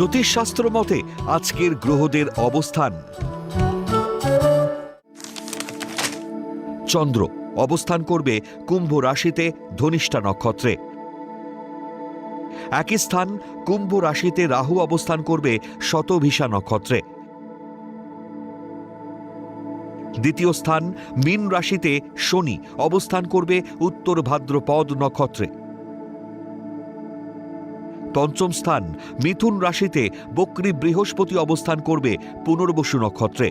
জ্যোতিষশাস্ত্র মতে আজকের গ্রহদের অবস্থান। চন্দ্র অবস্থান করবে কুম্ভ রাশিতে ধনিষ্ঠা নক্ষত্রে। একই স্থান কুম্ভ রাশিতে রাহু অবস্থান করবে শতভিসা নক্ষত্রে। দ্বিতীয় স্থান মীন রাশিতে শনি অবস্থান করবে উত্তর ভাদ্রপদ নক্ষত্রে। পঞ্চম স্থান, মিথুন রাশিতে বক্রী বৃহস্পতি অবস্থান করবে পুনর্বসু নক্ষত্রে।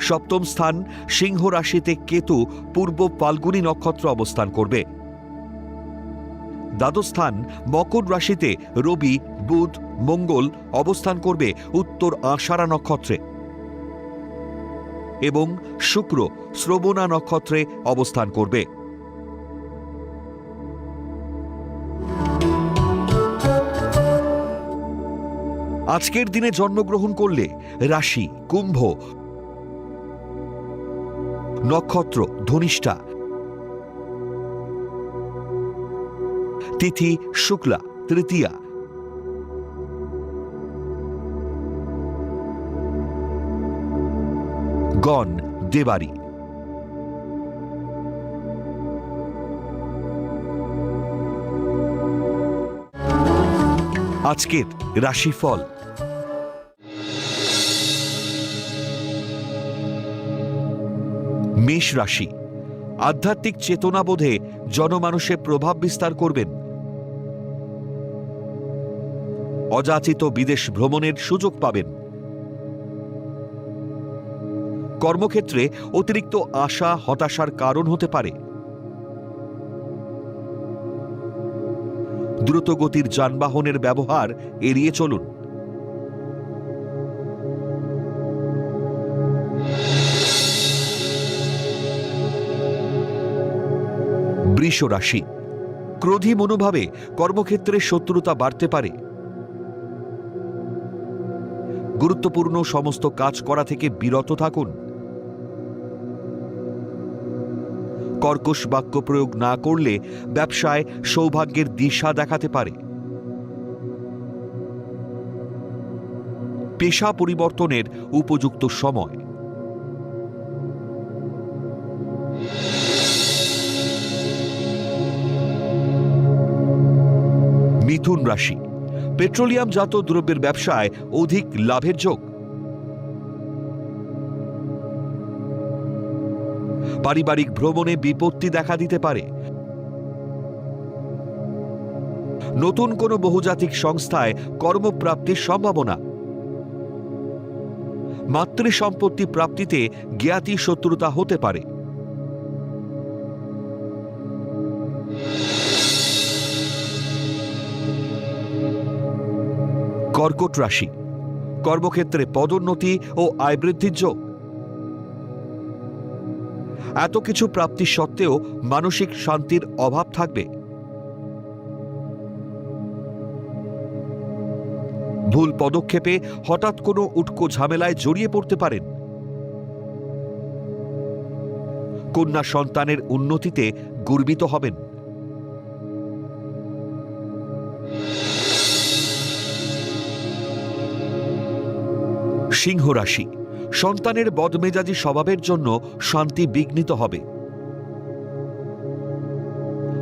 সপ্তম স্থান, সিংহ রাশিতে কেতু পূর্ব ফাল্গুনী নক্ষত্র অবস্থান করবে। দ্বাদশ স্থান, মকর রাশিতে রবি, বুধ, মঙ্গল অবস্থান করবে উত্তর আষাঢ়া নক্ষত্রে। এবং শুক্র, শ্রবণা নক্ষত্রে অবস্থান করবে। আজকের দিনে জন্মগ্রহণ করলে রাশি, কুম্ভ, নক্ষত্র, ধনিষ্ঠা, তিথি, শুক্লা, তৃতীয়া, গণ, দেবারি। আজকের রাশিফল। মেষ রাশি। আধ্যাত্মিক চেতনাবোধে জনমানুষে প্রভাব বিস্তার করবেন। অযাচিত বিদেশ ভ্রমণের সুযোগ পাবেন। কর্মক্ষেত্রে অতিরিক্ত আশা, হতাশার কারণ হতে পারে। দ্রুতগতির যানবাহনের ব্যবহার এড়িয়ে চলুন। বৃষ রাশি ক্রোধী মনোভাবে কর্মক্ষেত্রে শত্রুতা বাড়তে পারে। গুরুত্বপূর্ণ সমস্ত কাজ করা থেকে বিরত থাকুন। কর্কশ বাক্য প্রয়োগ না করলে ব্যবসায় সৌভাগ্যের দিশা দেখাতে পারে। পেশা পরিবর্তনের উপযুক্ত সময়। মিথুন রাশি। পেট্রোলিয়ামজাত দ্রব্যের ব্যবসায় অধিক লাভের যোগ। পারিবারিক ভ্রমণে বিপত্তি দেখা দিতে পারে। নতুন কোনো বহুজাতিক সংস্থায় কর্মপ্রাপ্তির সম্ভাবনা। মাতৃ সম্পত্তি প্রাপ্তিতে জ্ঞাতি শত্রুতা হতে পারে। কর্কট রাশি। কর্মক্ষেত্রে পদোন্নতি ও আয় বৃদ্ধির যোগ। এত কিছু প্রাপ্তি সত্ত্বেও মানসিক শান্তির অভাব থাকবে। ভুল পদক্ষেপে হঠাৎ কোনো উটকো ঝামেলায় জড়িয়ে পড়তে পারেন। কন্যা সন্তানের উন্নতিতে গর্বিত হবেন। সিংহ রাশি। সন্তানের বদমেজাজি স্বভাবের জন্য শান্তি বিঘ্নিত হবে।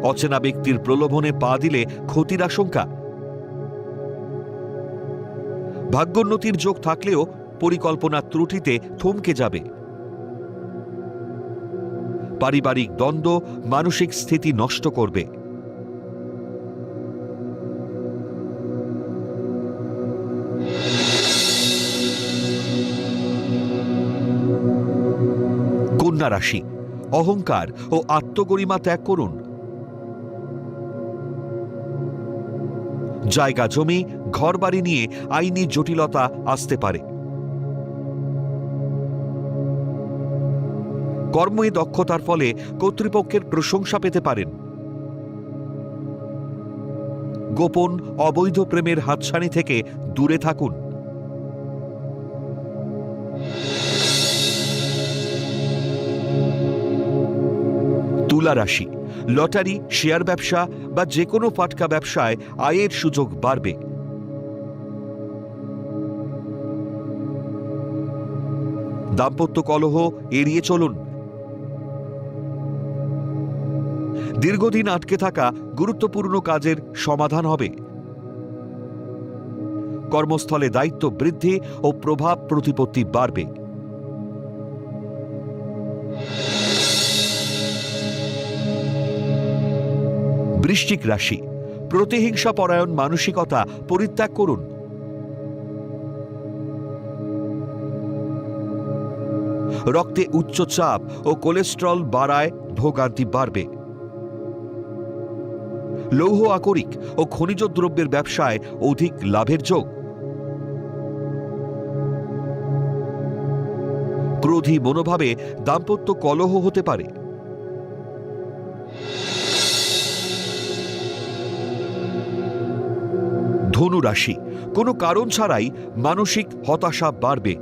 অচেনা ব্যক্তির প্রলোভনে পা দিলে ক্ষতির আশঙ্কা। ভাগ্যোন্নতির যোগ থাকলেও পরিকল্পনা ত্রুটিতে থমকে যাবে। পারিবারিক দ্বন্দ্ব মানসিক স্থিতি নষ্ট করবে। কন্যা রাশি। অহংকার ও আত্মগরিমা ত্যাগ করুন। জায়গা জমি, ঘরবাড়ি নিয়ে আইনি জটিলতা আসতে পারে। কর্মে দক্ষতার ফলে কর্তৃপক্ষের প্রশংসা পেতে পারেন। গোপন অবৈধ প্রেমের হাতছানি থেকে দূরে থাকুন। তুলা রাশি। লটারি, শেয়ার ব্যবসা বা যে কোনো ফাটকা ব্যবসায় আয়ের সুযোগ বাড়বে। দাম্পত্য কলহ এড়িয়ে চলুন। দীর্ঘদিন আটকে থাকা গুরুত্বপূর্ণ কাজের সমাধান হবে। কর্মস্থলে দায়িত্ব বৃদ্ধি ও প্রভাব প্রতিপত্তি বাড়বে। বৃশ্চিক রাশি। প্রতিহিংসা পরায়ণ মানসিকতা পরিত্যাগ করুন। রক্তে উচ্চ চাপ ও কোলেস্ট্রল বাড়ায় ভোগান্তি বাড়বে। লৌহ আকরিক ও খনিজ দ্রব্যের ব্যবসায় অধিক লাভের যোগ। ক্রোধী মনোভাবে দাম্পত্য কলহ হতে পারে। ধনু রাশি। কোনো কারণ ছাড়াই মানসিক হতাশা বাড়বে।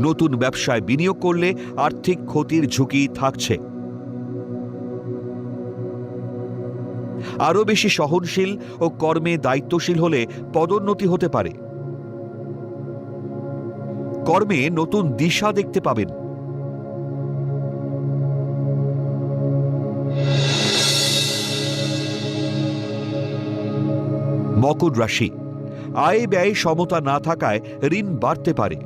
নতুন ব্যবসায় বিনিয়োগ করলে আর্থিক ক্ষতির ঝুঁকি থাকছে। আরও বেশি সহনশীল ও কর্মে দায়িত্বশীল হলে পদোন্নতি হতে পারে। কর্মে নতুন দিশা দেখতে পাবেন। মকর রাশি। আয় ব্যয় সমতা না থাকায় ঋণ বাড়তে পারে।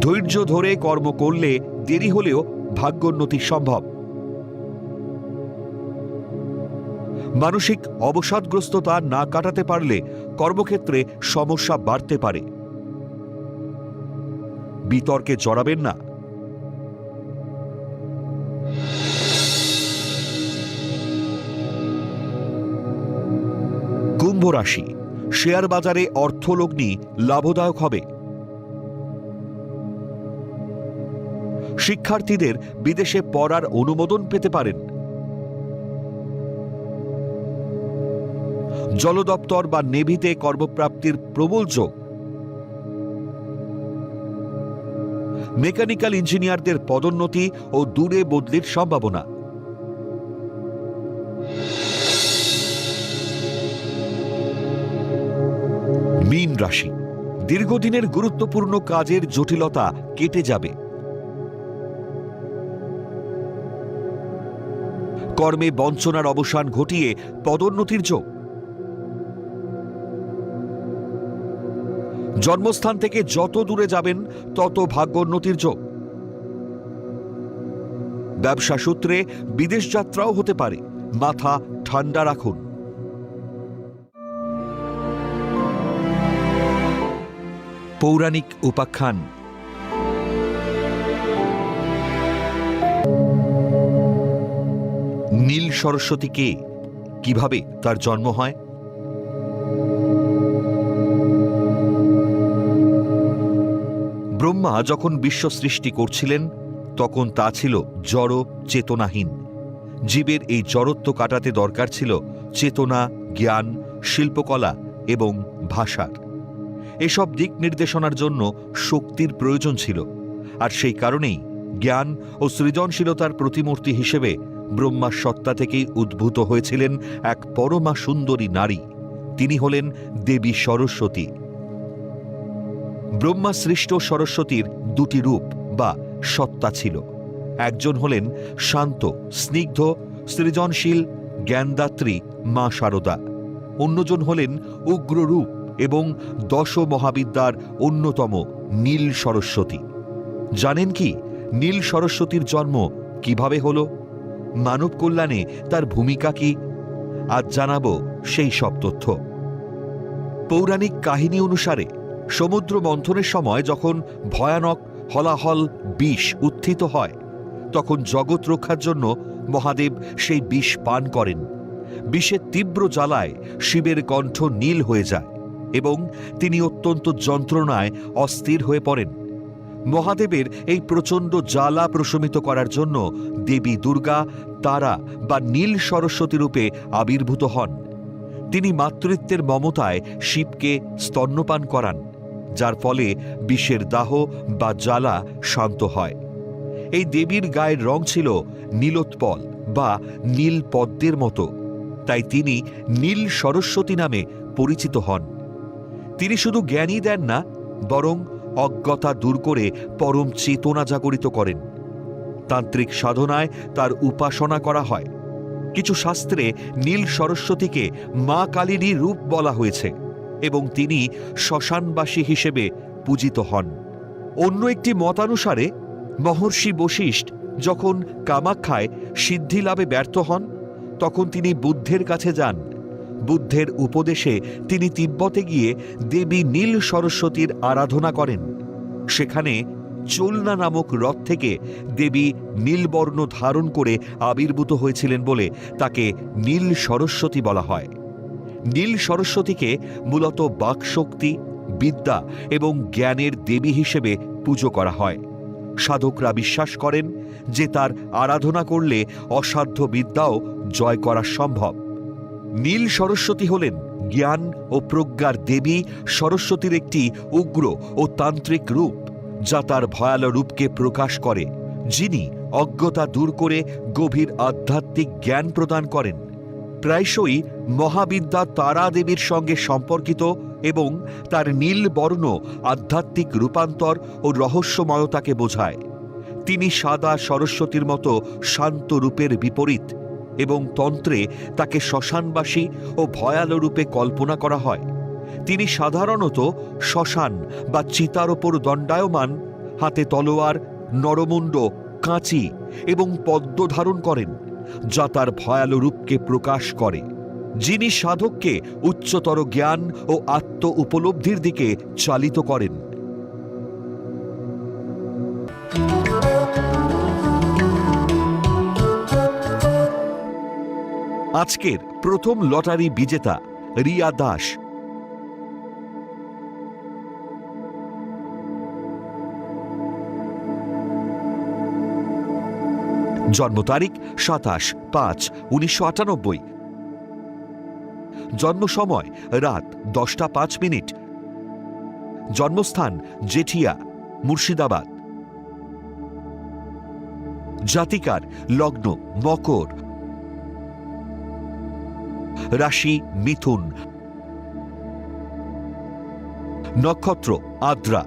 ধৈর্য ধরে কর্ম করলে দেরি হলেও ভাগ্যোন্নতি সম্ভব। মানসিক অবসাদগ্রস্ততা না কাটাতে পারলে কর্মক্ষেত্রে সমস্যা বাড়তে পারে। বিতর্কে জড়াবেন না। কুম্ভ রাশি। শেয়ার বাজারে অর্থলগ্নি লাভদায়ক হবে। শিক্ষার্থীদের বিদেশে পড়ার অনুমোদন পেতে পারেন। জল দপ্তর বা নেভিতে কর্মপ্রাপ্তির প্রবল যোগ। মেকানিক্যাল ইঞ্জিনিয়ারদের পদোন্নতি ও দূরে বদলির সম্ভাবনা। মীন রাশি। দীর্ঘদিনের গুরুত্বপূর্ণ কাজের জটিলতা কেটে যাবে। কর্মে বঞ্চনার অবসান ঘটিয়ে পদোন্নতির যোগ। জন্মস্থান থেকে যত দূরে যাবেন, তত ভাগ্যোন্নতির যোগ। ব্যবসা সূত্রে বিদেশ যাত্রাও হতে পারে। মাথা ঠান্ডা রাখুন। পৌরাণিক উপাখ্যান। নীল সরস্বতী কে? কীভাবে তার জন্ম হয়? ব্রহ্মা যখন বিশ্ব সৃষ্টি করছিলেন, তখন তা ছিল জড় চেতনাহীন। জীবের এই জড়ত্ব কাটাতে দরকার ছিল চেতনা, জ্ঞান, শিল্পকলা এবং ভাষার। এসব দিক নির্দেশনার জন্য শক্তির প্রয়োজন ছিল, আর সেই কারণেই জ্ঞান ও সৃজনশীলতার প্রতিমূর্তি হিসেবে ব্রহ্মার সত্তা থেকেই উদ্ভূত হয়েছিলেন এক পরমা সুন্দরী নারী। তিনি হলেন দেবী সরস্বতী। ব্রহ্মা সৃষ্ট সরস্বতীর দুটি রূপ বা সত্তা ছিল। একজন হলেন শান্ত, স্নিগ্ধ, সৃজনশীল, জ্ঞানদাত্রী মা শারদা অন্যজন হলেন উগ্ররূপ এবং দশ মহাবিদ্যার অন্যতম নীল সরস্বতী। জানেন কি, নীল সরস্বতীর জন্ম কীভাবে হল? মানব কল্যাণে তার ভূমিকা কি? আজ জানাব সেই সব তথ্য। পৌরাণিক কাহিনী অনুসারে, সমুদ্র মন্থনের সময় যখন ভয়ানক হলাহল বিষ উত্থিত হয়, তখন জগৎ রক্ষার জন্য মহাদেব সেই বিষ পান করেন। বিষের তীব্র জ্বালায় শিবের কণ্ঠ নীল হয়ে যায়। এবং তিনি অত্যন্ত যন্ত্রণায় অস্থির হয়ে পড়েন। মহাদেবের এই প্রচণ্ড জ্বালা প্রশমিত করার জন্য দেবী দুর্গা, তারা বা নীল সরস্বতী রূপে আবির্ভূত হন। তিনি মাতৃত্বের মমতায় শিবকে স্তন্যপান করান, যার ফলে বিষের দাহ বা জ্বালা শান্ত হয়। এই দেবীর গায়ের রং ছিল নীলোৎপল বা নীল পদ্মের মতো, তাই তিনি নীল সরস্বতী নামে পরিচিত হন। তিনি শুধু জ্ঞানই দেন না, বরং অজ্ঞতা দূর করে পরম চেতনা জাগরিত করেন। তান্ত্রিক সাধনায় তার উপাসনা করা হয়। কিছু শাস্ত্রে নীল সরস্বতীকে মা কালীরই রূপ বলা হয়েছে এবং তিনি শ্মশানবাসী হিসেবে পূজিত হন। অন্য একটি মতানুসারে, মহর্ষি বশিষ্ঠ যখন কামাখ্যায় সিদ্ধি লাভে ব্যর্থ হন, তখন তিনি বুদ্ধের কাছে যান। বুদ্ধের উপদেশে তিনি তিব্বতে গিয়ে দেবী নীল সরস্বতীর আরাধনা করেন। সেখানে চোলনা নামক রথ থেকে দেবী নীলবর্ণ ধারণ করে আবির্ভূত হয়েছিলেন বলে তাকে নীল সরস্বতী বলা হয়। নীল সরস্বতীকে মূলত বাকশক্তি, বিদ্যা এবং জ্ঞানের দেবী হিসেবে পুজো করা হয়। সাধকরা বিশ্বাস করেন যে তার আরাধনা করলে অসাধ্য বিদ্যাও জয় করা সম্ভব। নীল সরস্বতী হলেন জ্ঞান ও প্রজ্ঞার দেবী সরস্বতীর একটি উগ্র ও তান্ত্রিক রূপ, যা তার ভয়াল রূপকে প্রকাশ করে, যিনি অজ্ঞতা দূর করে গভীর আধ্যাত্মিক জ্ঞান প্রদান করেন। প্রায়শই মহাবিদ্যা তারা দেবীর সঙ্গে সম্পর্কিত এবং তার নীল বর্ণ আধ্যাত্মিক রূপান্তর ও রহস্যময়তাকে বোঝায়। তিনি সাদা সরস্বতীর মতো শান্ত রূপের বিপরীত এবং তন্ত্রে তাকে শ্মশানবাসী ও ভয়াল রূপে কল্পনা করা হয়। তিনি সাধারণত শ্মশান বা চিতার ওপর দণ্ডায়মান, হাতে তলোয়ার, নরমুণ্ড, কাঁচি এবং পদ্ম ধারণ করেন, যা তার ভয়াল রূপকে প্রকাশ করে। যিনি সাধককে উচ্চতর জ্ঞান ও আত্ম উপলব্ধির দিকে চালিত করেন। আজকের প্রথম লটারি বিজেতা রিয়া দাস। জন্ম তারিখ সাতাশ পাঁচ উনিশশো আটানব্বই। জন্ম সময় রাত দশটা পাঁচ মিনিট। জন্মস্থান জেঠিয়া, মুর্শিদাবাদ। জাতিকার লগ্ন মকর। রাশি মিথুন। নক্ষত্র, আদ্রা।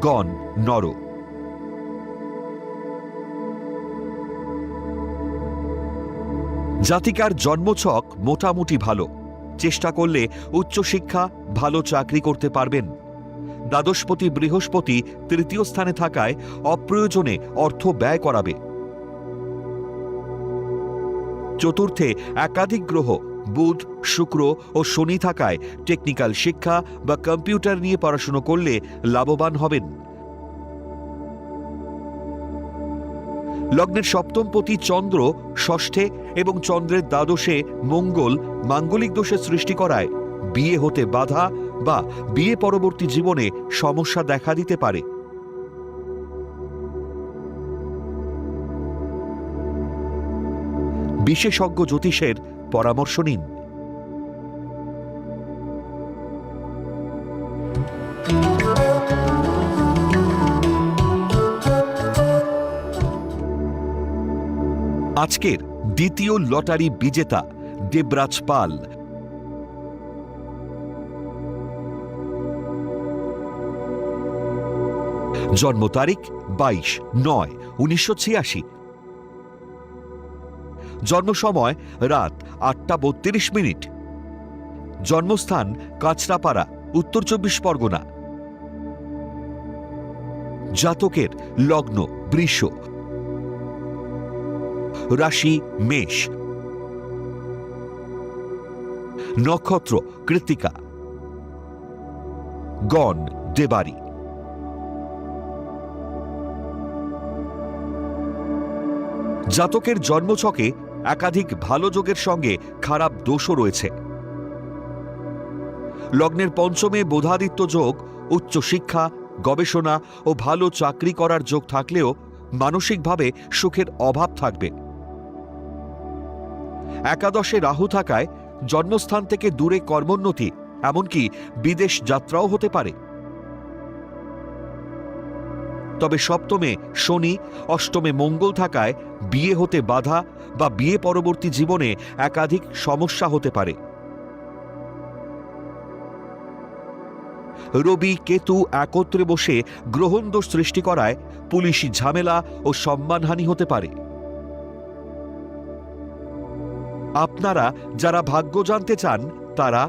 গণ, নর। জাতিকার জন্মছক মোটামুটি ভালো। চেষ্টা করলে উচ্চশিক্ষা, ভালো চাকরি করতে পারবেন। দ্বাদশপতি বৃহস্পতি তৃতীয় স্থানে থাকায় অপ্রয়োজনে অর্থ ব্যয় করাবে। চতুর্থে একাধিক গ্রহ, বুধ, শুক্র ও শনি থাকায় টেকনিক্যাল শিক্ষা বা কম্পিউটার নিয়ে পড়াশুনো করলে লাভবান হবেন। লগ্নের সপ্তমপতি চন্দ্র, ষষ্ঠে এবং চন্দ্রের দ্বাদশে মঙ্গল মাঙ্গলিক দোষের সৃষ্টি করায় বিয়ে হতে বাধা বা বিয়ে পরবর্তী জীবনে সমস্যা দেখা দিতে পারে। বিশেষজ্ঞ জ্যোতিষের পরামর্শ নিন। আজকের দ্বিতীয় লটারি বিজেতা দেবরাজ পাল। জন্ম তারিখ বাইশ নয় উনিশশো ছিয়াশি। জন্ম সময় রাত আটটা বত্রিশ মিনিট। জন্মস্থান কাঁচরাপাড়া, উত্তর চব্বিশ পরগনা। জাতকের লগ্ন, বৃষ। রাশি, মেষ। নক্ষত্র, কৃত্তিকা। গণ, দেবারি। জাতকের জন্মছকে একাধিক ভালো যোগের সঙ্গে খারাপ দোষও রয়েছে। লগ্নের পঞ্চমে বোধাদিত্য যোগ উচ্চশিক্ষা গবেষণা ও ভালো চাকরি করার যোগ থাকলেও মানসিকভাবে সুখের অভাব থাকবে। একাদশে রাহু থাকায় জন্মস্থান থেকে দূরে কর্মোন্নতি, এমনকি বিদেশ যাত্রাও হতে পারে। তবে সপ্তমে শনি, অষ্টমে মঙ্গল থাকায় বিয়ে হতে বাধা বা বিয়ে পরবর্তী জীবনে একাধিক সমস্যা হতে পারে। রবি, কেতু একত্রে বসে গ্রহণদোষ সৃষ্টি করায় পুলিশি ঝামেলা ও সম্মানহানি হতে পারে। আপনারা যারা ভাগ্য জানতে চান, তারা